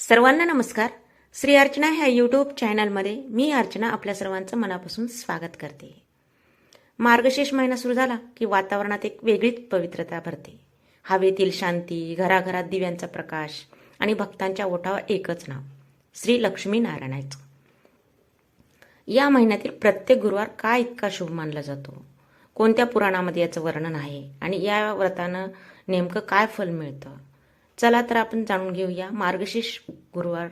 सर्वांना नमस्कार. श्री अर्चना ह्या यूट्यूब चॅनलमध्ये मी अर्चना आपल्या सर्वांचं मनापासून स्वागत करते. मार्गशीर्ष महिना सुरू झाला की वातावरणात एक वेगळीच पवित्रता भरते. हवेतील शांती घराघरात दिव्यांचा प्रकाश आणि भक्तांच्या ओठावर एकच नाव श्री लक्ष्मी नारायणाचं या महिन्यातील प्रत्येक गुरुवार का इतका शुभ मानला जातो? कोणत्या पुराणामध्ये याचं वर्णन आहे? आणि या व्रतानं नेमकं काय फल मिळतं? चला तर आपण जाणून घेऊया मार्गशीर्ष गुरुवार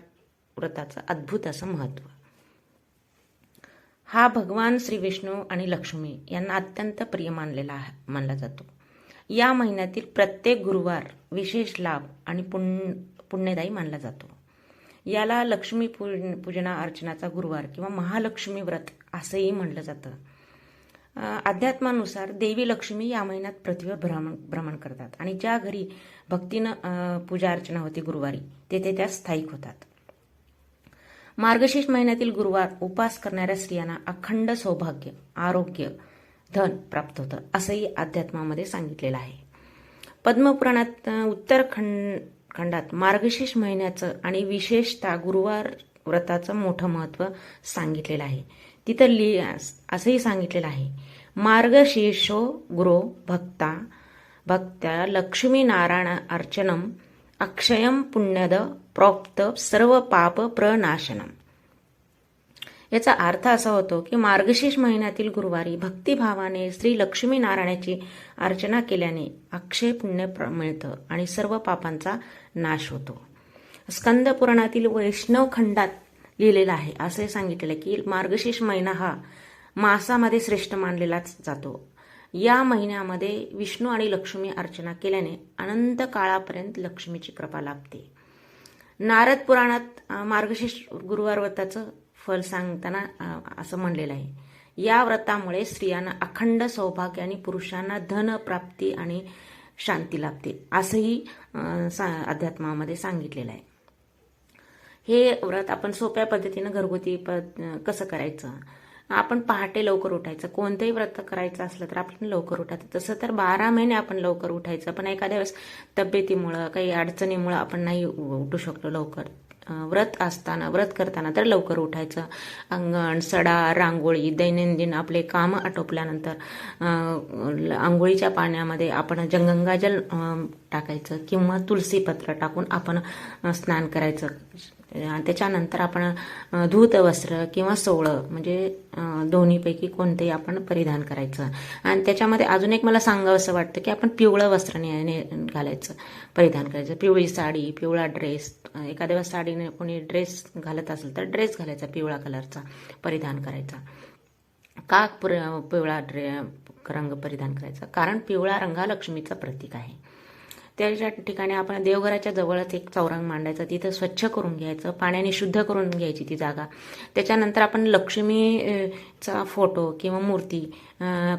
व्रताचं अद्भुत असं महत्त्व हा भगवान श्री विष्णू आणि लक्ष्मी यांना अत्यंत प्रिय मानलेला मानला जातो. या महिन्यातील प्रत्येक गुरुवार विशेष लाभ आणि पुण्य पुण्यदायी मानला जातो. याला लक्ष्मी पूज पूजना अर्चनाचा गुरुवार किंवा महालक्ष्मी व्रत असंही म्हणलं जातं. अध्यात्मानुसार देवी लक्ष्मी या महिन्यात पृथ्वीवर भ्रमण भ्रमण करतात. आणि ज्या घरी भक्तीनं पूजा अर्चना होते गुरुवारी तेथे त्या स्थायिक होतात. मार्गशीर्ष महिन्यातील गुरुवार उपास करणाऱ्या स्त्रियांना अखंड सौभाग्य आरोग्य धन प्राप्त होतं असंही अध्यात्मामध्ये सांगितलेलं आहे. पद्मपुराणात अ, उत्तरखंड खंडात मार्गशीर्ष महिन्याचं आणि विशेषतः गुरुवार व्रताचं मोठं महत्त्व सांगितलेलं आहे. तिथं लि असंही सांगितलेलं आहे. मार्गशीर्षो गुरो भक्ता भक्त्या लक्ष्मीनारायण अर्चनम अक्षयम पुण्यद प्रोक्त सर्व पाप प्रनाशनम. याचा अर्थ असा होतो की मार्गशीर्ष महिन्यातील गुरुवारी भक्तिभावाने श्री लक्ष्मी नारायणाची अर्चना केल्याने अक्षय पुण्य प्र- मिळतं आणि सर्व पापांचा नाश होतो. स्कंद पुराणातील वैष्णव खंडात लिहिलेलं आहे. असंही सांगितलेलं आहे की मार्गशीर्ष महिना हा मासामध्ये श्रेष्ठ मानलेलाच जातो. या महिन्यामध्ये विष्णू आणि लक्ष्मी अर्चना केल्याने अनंत काळापर्यंत लक्ष्मीची कृपा लाभते. नारद पुराणात मार्गशीर्ष गुरुवार व्रताचं फल सांगताना असं म्हणलेलं आहे. या व्रतामुळे स्त्रियांना अखंड सौभाग्य आणि पुरुषांना धन प्राप्ती आणि शांती लाभते असंही सा- अध्यात्मामध्ये सांगितलेलं आहे. हे व्रत आपण सोप्या पद्धतीनं घरगुती पद कसं करायचं? आपण पहाटे लवकर उठायचं. कोणतंही व्रत करायचं असलं तर आपण लवकर उठायचं तसं तर बारा महिने आपण लवकर उठायचं. पण एखाद्या वेळेस तब्येतीमुळं काही अडचणीमुळं आपण नाही उठू शकलो लवकर. व्रत असताना व्रत करताना तर लवकर उठायचं. अंगण सडा रांगोळी दैनंदिन आपले कामं आटोपल्यानंतर आंघोळीच्या पाण्यामध्ये आपण जंगंगाजल टाकायचं किंवा तुलसीपत्र टाकून आपण स्नान करायचं. त्याच्यानंतर आपण धूत वस्त्र किंवा सोवळं म्हणजे दोन्हीपैकी कोणतेही आपण परिधान करायचं. आणि त्याच्यामध्ये अजून एक मला सांगावं असं वाटतं की आपण पिवळं वस्त्र ने ने- घालायचं परिधान करायचं. पिवळी साडी पिवळा ड्रेस एखाद्या वेळेस साडीने कोणी ड्रेस घालत असेल तर ड्रेस घालायचा पिवळा कलरचा परिधान करायचा. का पुर- पिवळा ड्रे रंग परिधान करायचा? कारण पिवळा रंग हा लक्ष्मीचं प्रतीक आहे. त्याच्या ठिकाणी आपण देवघराच्या जवळच एक चौरंग मांडायचं तिथं स्वच्छ करून घ्यायचं पाण्याने शुद्ध करून घ्यायची ती जागा. त्याच्यानंतर आपण लक्ष्मीचा फोटो किंवा मूर्ती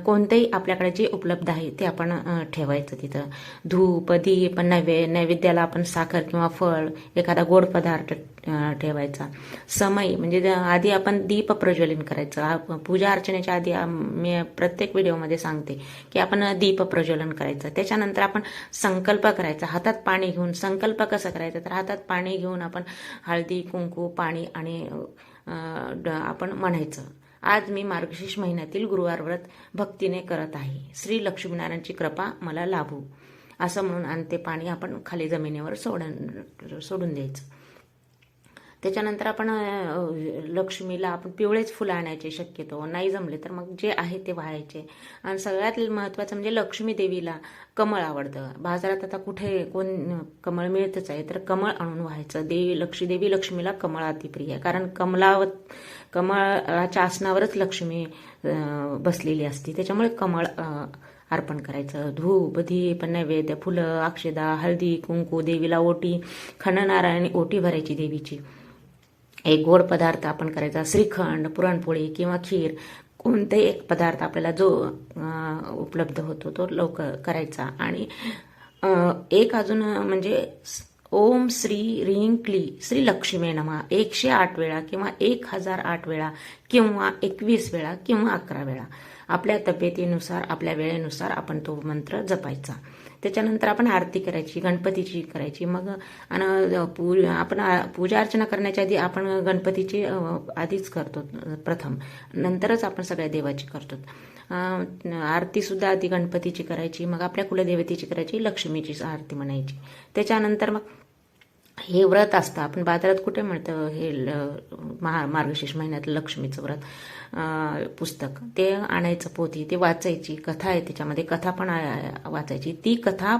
कोणतेही आपल्याकडे जे उपलब्ध आहे ते आपण ठेवायचं तिथं. धूप दीप नैवे नैवेद्याला आपण साखर किंवा फळ एखादा गोड पदार्थ ठेवायचा. समय म्हणजे आधी आपण दीप प्रज्वलन करायचं. पूजा अर्चनेच्या आधी मी प्रत्येक व्हिडिओमध्ये सांगते की आपण दीप प्रज्वलन करायचं. त्याच्यानंतर आपण संकल्प करायचा. हातात पाणी घेऊन संकल्प कसं करायचा? तर हातात पाणी घेऊन आपण हळदी कुंकू पाणी आणि ड- आपण म्हणायचं. आज मी मार्गशीर्ष महिन्यातील गुरुवार व्रत भक्तीने करत आहे. श्री लक्ष्मीनारायणची कृपा मला लाभू. असं म्हणून आणि ते पाणी आपण खाली जमिनीवर सोडून सोडून द्यायचं. त्याच्यानंतर आपण लक्ष्मीला आपण पिवळेच फुलं आणायचे शक्यतो. नाही जमले तर मग जे आहे ते व्हायचे आणि सगळ्यात महत्त्वाचं म्हणजे लक्ष्मी देवीला कमळ आवडतं. बाजारात आता कुठे कोण कमळ मिळतच आहे तर कमळ आणून व्हायचं. देवी लक्ष्मी देवी लक्ष्मीला कमळ अतिप्रिय आहे कारण कमलावर कमळाच्या आसनावरच लक्ष्मी बसलेली असते. त्याच्यामुळे कमळ अर्पण करायचं. धूप दीप नैवेद्य फुलं अक्षदा हळदी कुंकू देवीला ओटी खननारायणी ओटी भरायची देवीची. एक गोड पदार्थ आपण करायचा श्रीखंड पुरणपोळी किंवा खीर कोणताही एक पदार्थ आपल्याला जो उपलब्ध होतो तो लवकर करायचा. आणि एक अजून म्हणजे ओम श्री रिंग क्ली श्री लक्ष्मी नमा एकशे आठ वेळा किंवा एक हजार आठ वेळा किंवा एकवीस वेळा किंवा अकरा वेळा. आपल्या तब्येतीनुसार आपल्या वेळेनुसार आपण तो मंत्र जपायचा. त्याच्यानंतर आपण आरती करायची गणपतीची करायची. मग आणि पू आपण पूजा अर्चना करण्याच्या आधी आपण गणपतीची आधीच करतो प्रथम. नंतरच आपण सगळ्या देवाची करतो. आरतीसुद्धा आधी गणपतीची करायची मग आपल्या कुलदेवतेची करायची लक्ष्मीची आरती म्हणायची. त्याच्यानंतर मग हे व्रत असतं. आपण बाजारात कुठे मिळतं हे ल- महा मार्गशीर्ष महिन्यातलं लक्ष्मीचं व्रत? पुस्तक. ते आणायचं पोथी. ते वाचायची. कथा आहे त्याच्यामध्ये. कथा पण आ- वाचायची. ती कथा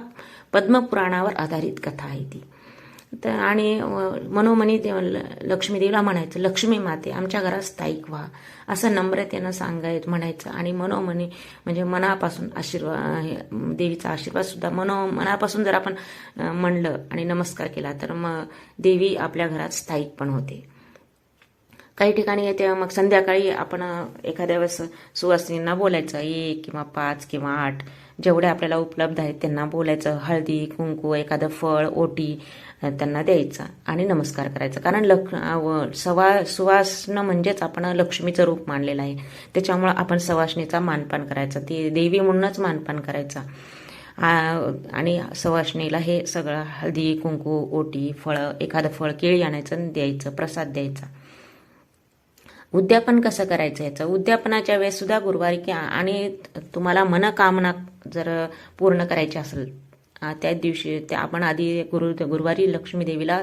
पद्मपुराणावर आधारित कथा आहे ती. तर आणि मनोमनी देव लक्ष्मीदेवीला म्हणायचं लक्ष्मी माते आमच्या घरात स्थायिक व्हा. असं नम्रतेनं सांगायचं म्हणायचं. आणि मनोमनी म्हणजे मनापासून आशीर्वाद हे, देवीचा आशीर्वाद सुद्धा मनो मनापासून जर आपण म्हणलं आणि नमस्कार केला तर मग देवी आपल्या घरात स्थायिक पण होते. काही ठिकाणी येते मग संध्याकाळी आपण एखाद्या वेळेस सुवासिनींना बोलायचं एक किंवा पाच किंवा आठ जेवढे आपल्याला उपलब्ध आहेत त्यांना बोलायचं हळदी कुंकू एखादं फळ ओटी त्यांना द्यायचं आणि नमस्कार करायचा. कारण लख सवा सुवासनं म्हणजेच आपण लक्ष्मीचं रूप मानलेलं आहे. त्याच्यामुळं आपण सवासणीचा मानपान करायचा. ती देवी म्हणूनच मानपान करायचा. आणि सवासणीला हे सगळं हळदी कुंकू ओटी फळं एखादं फळ केळी आणायचं द्यायचं प्रसाद द्यायचा. उद्यापन कसं करायचं याचं? उद्यापनाच्या वेळेस सुद्धा गुरुवारी आणि तुम्हाला मनकामना जर पूर्ण करायची असेल त्याच त्या दिवशी त्या आपण आधी गुरु गुरुवारी लक्ष्मी देवीला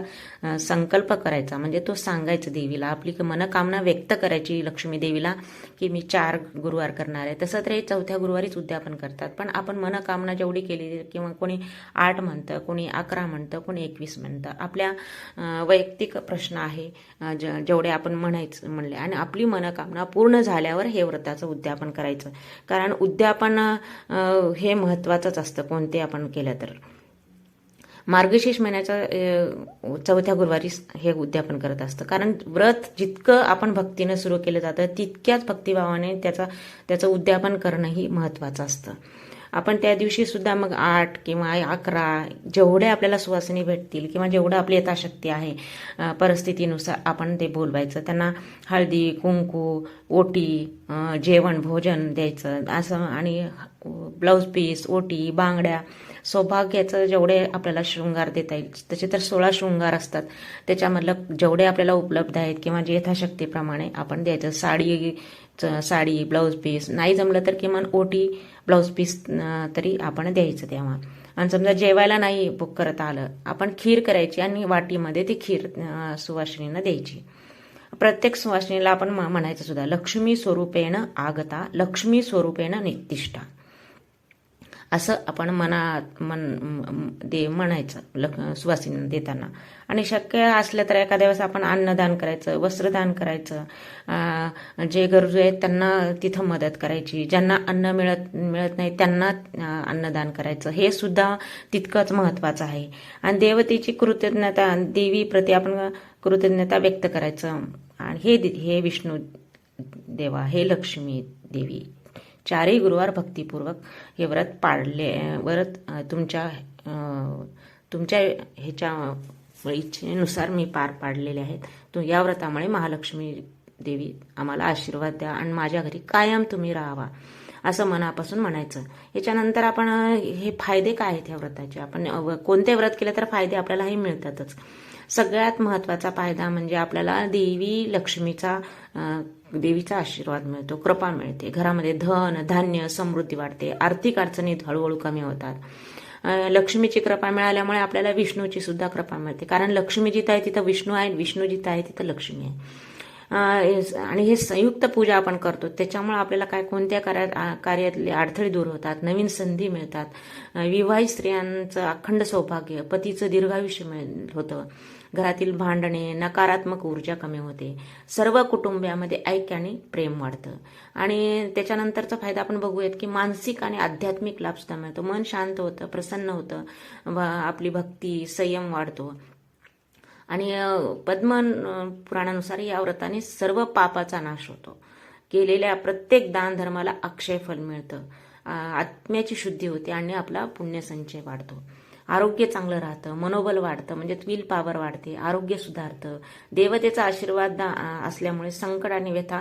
संकल्प करायचा. म्हणजे तो सांगायचा देवीला आपली मनकामना व्यक्त करायची लक्ष्मी देवीला की मी चार गुरुवार करणार आहे. तसं तर हे चौथ्या गुरुवारीच उद्यापन करतात. पण आपण मनकामना जेवढी केली किंवा कोणी आठ म्हणतं कोणी अकरा म्हणतं कोणी एकवीस म्हणतं आपल्या वैयक्तिक प्रश्न आहे ज- जेवढे आपण म्हणायचं म्हणले. आणि आपली मनकामना पूर्ण झाल्यावर हे व्रताचं उद्यापन करायचं. कारण उद्यापन हे महत्त्वाचंच असतं कोणते आपण केलं तर. मार्गशीर्ष महिन्याच्या चौथ्या गुरुवारी हे उद्यापन करत असतं. कारण व्रत जितकं आपण भक्तीनं सुरू केलं जातं तितक्याच भक्तिभावाने त्याचा त्याचं उद्यापन करणंही महत्त्वाचं असतं. आपण त्या दिवशी सुद्धा मग आठ किंवा अकरा जेवढे आपल्याला सुवासिनी भेटतील किंवा जेवढं आपली यथाशक्ती आहे परिस्थितीनुसार आपण ते बोलवायचं. त्यांना हळदी कुंकू ओटी जेवण भोजन द्यायचं. असं आणि ब्लाऊज पीस ओटी बांगड्या सौभाग्याचं जेवढे आपल्याला शृंगार देता येईल तसे तर सोळा शृंगार असतात. त्याच्यामधलं जेवढे आपल्याला उपलब्ध आहेत किंवा जे यथाशक्तीप्रमाणे आपण द्यायचं साडी साडी ब्लाऊज पीस नाही जमलं तर किमान ओटी ब्लाऊज पीस तरी आपण द्यायचं तेव्हा. आणि समजा जेवायला नाही बुक करत आलं आपण खीर करायची आणि वाटीमध्ये ती खीर सुवासिनीनं द्यायची. प्रत्येक सुवासिनीला आपण म्हणायचं सुद्धा लक्ष्मी स्वरूपेण आगता लक्ष्मी स्वरूपेण नितिष्ठा असं आपण मनात मन दे म्हणायचं लक सुवासिनी देताना. आणि शक्य असलं तर एखाद्या वेळेस आपण अन्नदान करायचं वस्त्रदान करायचं जे गरजू आहेत त्यांना तिथं मदत करायची. ज्यांना अन्न मिळत मिळत नाही त्यांना अन्नदान करायचं. हे सुद्धा तितकंच महत्त्वाचं आहे. आणि देवतेची कृतज्ञता देवीप्रती आपण कृतज्ञता व्यक्त करायचं. आणि हे हे विष्णू देवा हे लक्ष्मी देवी. चारही गुरुवार भक्तिपूर्वक हे व्रत पाळले व्रत तुमच्या तुमच्या ह्याच्या इच्छेनुसार मी पार पाडलेले आहेत. तो या व्रतामुळे महालक्ष्मी देवी आम्हाला आशीर्वाद द्या आणि माझ्या घरी कायम तुम्ही राहावा असं मनापासून म्हणायचं. याच्यानंतर आपण हे फायदे काय आहेत ह्या व्रताचे? आपण कोणते व्रत केले तर फायदे आपल्यालाही मिळतातच. सगळ्यात महत्त्वाचा फायदा म्हणजे आपल्याला देवी लक्ष्मीचा देवीचा आशीर्वाद मिळतो कृपा मिळते. घरामध्ये धन धान्य समृद्धी वाढते. आर्थिक अडचणीत हळूहळू कमी होतात. लक्ष्मीची कृपा मिळाल्यामुळे आपल्याला विष्णूची सुद्धा कृपा मिळते. कारण लक्ष्मी जिथं आहे तिथं विष्णू आहे विष्णू जिथं आहे तिथं लक्ष्मी आहे. आणि हे संयुक्त पूजा आपण करतो. त्याच्यामुळे आपल्याला काय कोणत्या कार्यात कार्यातले अडथळे दूर होतात नवीन संधी मिळतात. विवाहित स्त्रियांचं अखंड सौभाग्य पतीचं दीर्घायुष्य मिळ होतं. घरातील भांडणे नकारात्मक ऊर्जा कमी होते. सर्व कुटुंबियामध्ये ऐक्य आणि प्रेम वाढतं. आणि त्याच्यानंतरचा फायदा आपण बघूयात की मानसिक आणि आध्यात्मिक लाभ सुद्धा मिळतो. मन शांत होतं प्रसन्न होतं. आपली भक्ती संयम वाढतो. आणि पद्म पुराणानुसार या व्रताने सर्व पापाचा नाश होतो. केलेल्या प्रत्येक दान धर्माला अक्षय फल मिळतं. आत्म्याची शुद्धी होते आणि आपला पुण्यसंचय वाढतो. आरोग्य चांगलं राहतं मनोबल वाढतं म्हणजे विल पॉवर वाढते आरोग्य सुधारतं. देवतेचा आशीर्वाद असल्यामुळे संकट आणि व्यथा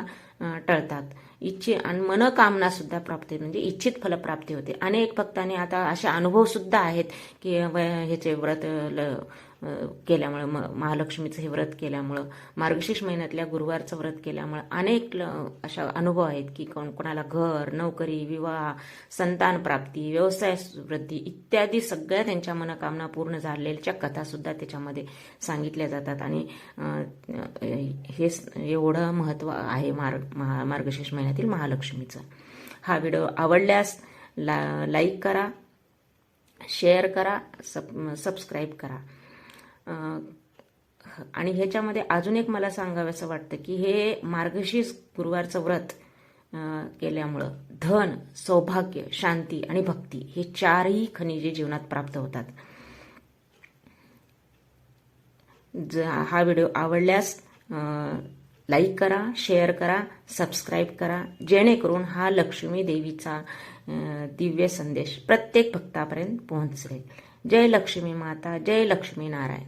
टळतात. इच्छे आणि मनोकामना सुद्धा प्राप्ती म्हणजे इच्छित फलप्राप्ती होते. अनेक भक्तांनी आता असे अनुभव सुद्धा आहेत की व- ह्याचे व्रत ल- केल्यामुळं म- महालक्ष्मीचं हे व्रत केल्यामुळं मार्गशीर्ष महिन्यातल्या गुरुवारचं व्रत केल्यामुळं अनेक ल- अशा अनुभव आहेत की कोण कोणाला घर नोकरी विवाह संतान प्राप्ती व्यवसाय वृद्धी इत्यादी सगळ्या त्यांच्या मनोकामना पूर्ण झालेल्या कथा सुद्धा त्याच्यामध्ये सांगितल्या जातात. आणि हे एवढं महत्त्व आहे मार्ग महा- मार्गशीर्ष महिन्यातील महालक्ष्मीचं. हा व्हिडिओ आवडल्यास ला लाईक करा शेअर करा सब सबस्क्राईब करा. आणि ह्याच्यामध्ये अजून एक मला सांगावंसं वाटतं की हे मार्गशीर्ष गुरुवारचं व्रत केल्यामुळं धन सौभाग्य शांती आणि भक्ती हे चारही खनिजे जीवनात प्राप्त होतात. ज हा व्हिडिओ आवडल्यास लाईक करा शेअर करा सबस्क्राईब करा जेणेकरून हा लक्ष्मी देवीचा दिव्य संदेश प्रत्येक भक्तापर्यंत पोहोचेल. जय लक्ष्मी माता जय लक्ष्मी नारायण.